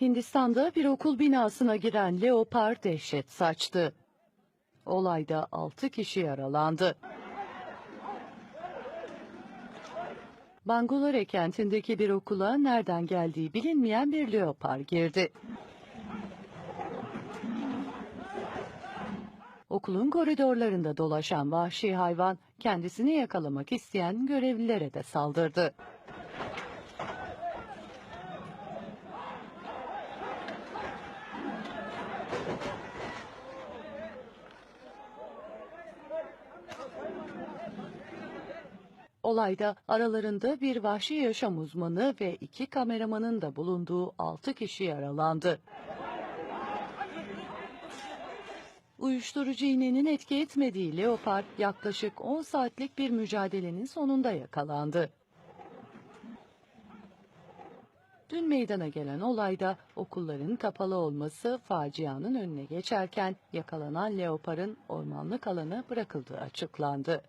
Hindistan'da bir okul binasına giren leopar dehşet saçtı. Olayda 6 kişi yaralandı. Bangulare kentindeki bir okula nereden geldiği bilinmeyen bir leopar girdi. Okulun koridorlarında dolaşan vahşi hayvan kendisini yakalamak isteyen görevlilere de saldırdı. Olayda aralarında bir vahşi yaşam uzmanı ve iki kameramanın da bulunduğu 6 kişi yaralandı. Uyuşturucu iğnenin etki etmediği leopar yaklaşık 10 saatlik bir mücadelenin sonunda yakalandı. Dün meydana gelen olayda okulların kapalı olması facianın önüne geçerken yakalanan leoparın ormanlık alana bırakıldığı açıklandı.